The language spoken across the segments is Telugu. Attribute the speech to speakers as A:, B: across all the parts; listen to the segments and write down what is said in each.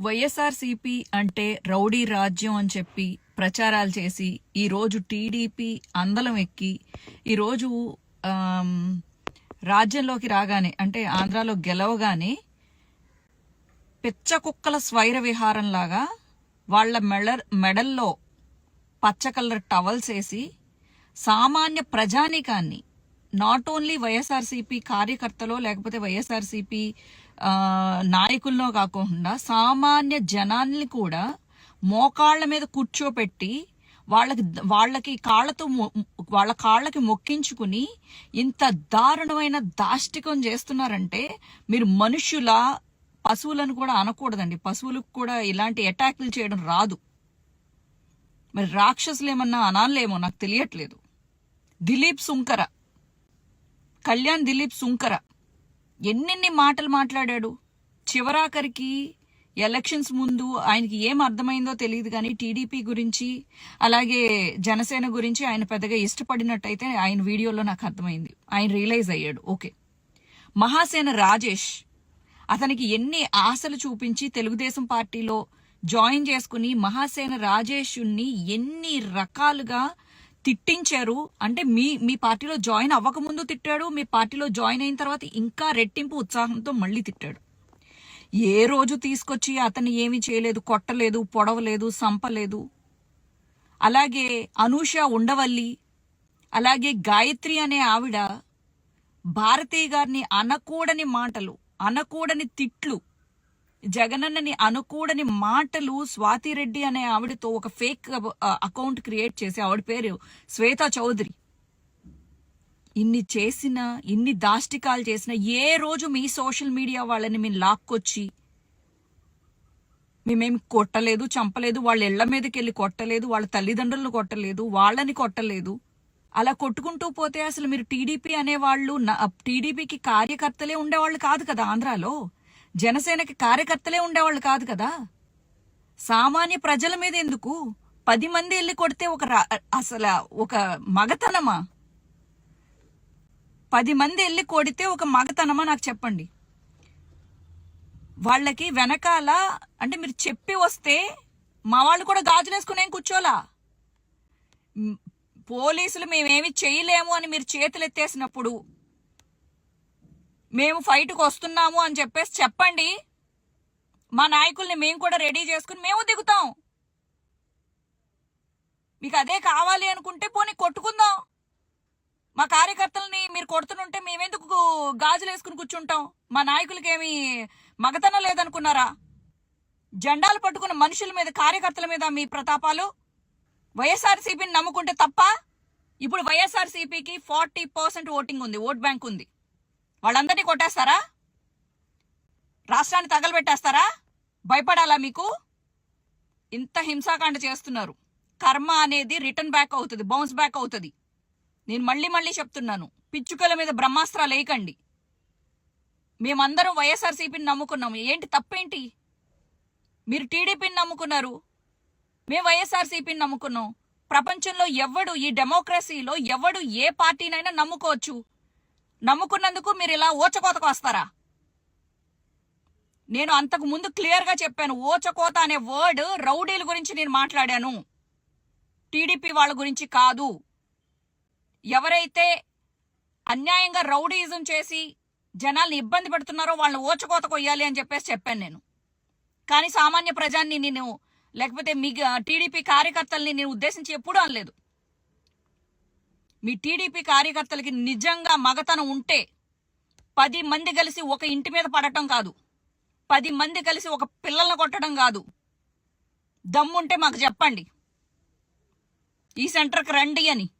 A: వైఎస్ఆర్సీపీ అంటే రౌడీ రాజ్యం అని చెప్పి ప్రచారాలు చేసి ఈరోజు టీడీపీ అందలం ఎక్కి ఈరోజు రాజ్యంలోకి రాగానే అంటే ఆంధ్రాలో గెలవగానే పిచ్చ కుక్కల స్వైర విహారంలాగా వాళ్ళ మెడ మెడల్లో పచ్చ కలర్ టవల్స్ వేసి సామాన్య ప్రజానికాన్ని నాట్ ఓన్లీ వైఎస్ఆర్సీపీ కార్యకర్తలో లేకపోతే వైఎస్ఆర్సీపీ నాయకుల్లో కాకుండా సామాన్య జనాల్ని కూడా మోకాళ్ళ మీద కూర్చోపెట్టి వాళ్ళకి వాళ్ళకి కాళ్ళతో మొ- వాళ్ళ కాళ్ళకి మొక్కించుకుని ఇంత దారుణమైన దాష్టికం చేస్తున్నారంటే మీరు మనుషుల పశువులను కూడా అనకూడదండి. పశువులకు కూడా ఇలాంటి అటాక్లు చేయడం రాదు. మరి రాక్షసులు ఏమన్నా అనాలేమో నాకు తెలియట్లేదు. దిలీప్ సుంకర. కళ్యాణ్ దిలీప్ సుంకర. ఎన్నెన్ని మాటలు మాట్లాడాడు. చివరాఖరికి ఎలక్షన్స్ ముందు ఆయనకి ఏం అర్థమైందో తెలియదు కానీ టీడీపీ గురించి అలాగే జనసేన గురించి ఆయన పెద్దగా ఇష్టపడినట్టయితే ఆయన వీడియోలో నాకు అర్థమైంది. ఆయన రియలైజ్ అయ్యాడు. ఓకే. మహాసేన రాజేష్ అతనికి ఎన్ని ఆశలు చూపించి తెలుగుదేశం పార్టీలో జాయిన్ చేసుకుని మహాసేన రాజేషుణ్ణి ఎన్ని రకాలుగా తిట్టించారు. అంటే మీ మీ పార్టీలో జాయిన్ అవ్వకముందు తిట్టాడు మీ పార్టీలో జాయిన్ అయిన తర్వాత ఇంకా రెట్టింపు ఉత్సాహంతో మళ్ళీ తిట్టాడు. ఏ రోజు తీసుకొచ్చి అతన్ని ఏమీ చేయలేదు కొట్టలేదు పొడవలేదు సంపలేదు. అలాగే అనూష ఉండవల్లి అలాగే గాయత్రి అనే ఆవిడ భారతీయ గారిని అనకూడని మాటలు అనకూడని తిట్లు జగనన్నని అనుకూడని మాటలు స్వాతిరెడ్డి అనే ఆవిడతో ఒక ఫేక్ అకౌంట్ క్రియేట్ చేసి ఆవిడ పేరు శ్వేతా చౌదరి. ఇన్ని చేసిన ఇన్ని దాష్టికాలు చేసిన ఏ రోజు మీ సోషల్ మీడియా వాళ్ళని మేము లాక్కొచ్చి మేమేమి కొట్టలేదు చంపలేదు వాళ్ళ ఇళ్ళ మీదకి వెళ్ళి కొట్టలేదు వాళ్ళ తల్లిదండ్రులను కొట్టలేదు వాళ్ళని కొట్టలేదు. అలా కొట్టుకుంటూ పోతే అసలు మీరు టీడీపీ అనేవాళ్ళు టీడీపీకి కార్యకర్తలే ఉండేవాళ్ళు కాదు కదా ఆంధ్రాలో. జనసేనకి కార్యకర్తలే ఉండేవాళ్ళు కాదు కదా? సామాన్య ప్రజల మీద ఎందుకు పది మంది వెళ్ళి కొడితే ఒక రా- అసలు ఒక మగతనమా? పది మంది వెళ్ళి కొడితే ఒక మగతనమా నాకు చెప్పండి. వాళ్ళకి వెనకాల అంటే మీరు చెప్పి వస్తే మా వాళ్ళు కూడా గాజులేసుకుని ఏం కూర్చోలా? పోలీసులు మేమేమి చేయలేము అని మీరు చేతులు ఎత్తేసినప్పుడు మేము ఫైట్కి వస్తున్నాము అని చెప్పేసి చెప్పండి. మా నాయకుల్ని మేము కూడా రెడీ చేసుకుని మేము దిగుతాం. మీకు అదే కావాలి అనుకుంటే పోనీ కొట్టుకుందాం. మా కార్యకర్తల్ని మీరు కొడుతుంటే మేమెందుకు గాజులు వేసుకుని కూర్చుంటాం? మా నాయకులకి ఏమి మగతనం లేదనుకున్నారా? జెండాలు పట్టుకున్న మనుషుల మీద కార్యకర్తల మీద మీ ప్రతాపాలు? వైఎస్ఆర్సీపీని నమ్ముకుంటే తప్ప ఇప్పుడు వైఎస్ఆర్సీపీకి ఫార్టీ పర్సెంట్ ఓటింగ్ ఉంది ఓట్ బ్యాంక్ ఉంది. వాళ్ళందరినీ కొట్టేస్తారా? రాష్ట్రాన్ని తగలబెట్టేస్తారా? భయపడాలా మీకు? ఇంత హింసాకాండ చేస్తున్నారు. కర్మ అనేది రిటర్న్ బ్యాక్ అవుతుంది బౌన్స్ బ్యాక్ అవుతుంది. నేను మళ్ళీ మళ్ళీ చెప్తున్నాను పిచ్చుకల మీద బ్రహ్మాస్త్రాలు వేయకండి. మేమందరం వైఎస్ఆర్సీపీని నమ్ముకున్నాము. ఏంటి తప్పేంటి? మీరు టీడీపీని నమ్ముకున్నారు. మేము వైఎస్ఆర్సీపీని నమ్ముకున్నాం. ప్రపంచంలో ఎవడు ఈ డెమోక్రసీలో ఎవడు ఏ పార్టీనైనా నమ్ముకోవచ్చు. నమ్ముకున్నందుకు మీరు ఇలా ఓచకోతకు వస్తారా? నేను అంతకు ముందు క్లియర్గా చెప్పాను ఓచకోత అనే వర్డ్ రౌడీల గురించి నేను మాట్లాడాను. టీడీపీ వాళ్ళ గురించి కాదు. ఎవరైతే అన్యాయంగా రౌడీయిజం చేసి జనాల్ని ఇబ్బంది పెడుతున్నారో వాళ్ళని ఓచకోత కొయ్యాలి అని చెప్పేసి చెప్పాను నేను. కానీ సామాన్య ప్రజాన్ని నేను లేకపోతే మీ టీడీపీ కార్యకర్తల్ని నేను ఉద్దేశించి ఎప్పుడూ అనలేదు. మీ టీడీపీ కార్యకర్తలకి నిజంగా మగతనం ఉంటే పది మంది కలిసి ఒక ఇంటి మీద పడటం కాదు. పది మంది కలిసి ఒక పిల్లల్ని కొట్టడం కాదు. దమ్ముంటే మాకు చెప్పండి. ఈ సెంటర్కి రండి అని.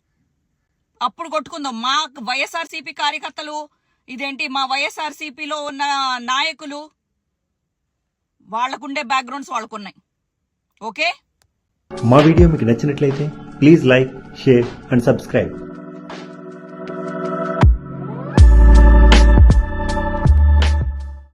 A: అప్పుడు కొట్టుకుందాం. మా వైఎస్ఆర్సీపీ కార్యకర్తలు ఇదేంటి మా వైఎస్ఆర్సీపీలో ఉన్న నాయకులు వాళ్ళకుండే బ్యాక్గ్రౌండ్స్ వాళ్ళకున్నాయి. ఓకే?
B: మా వీడియో మీకు నచ్చినట్లయితే please like share and subscribe.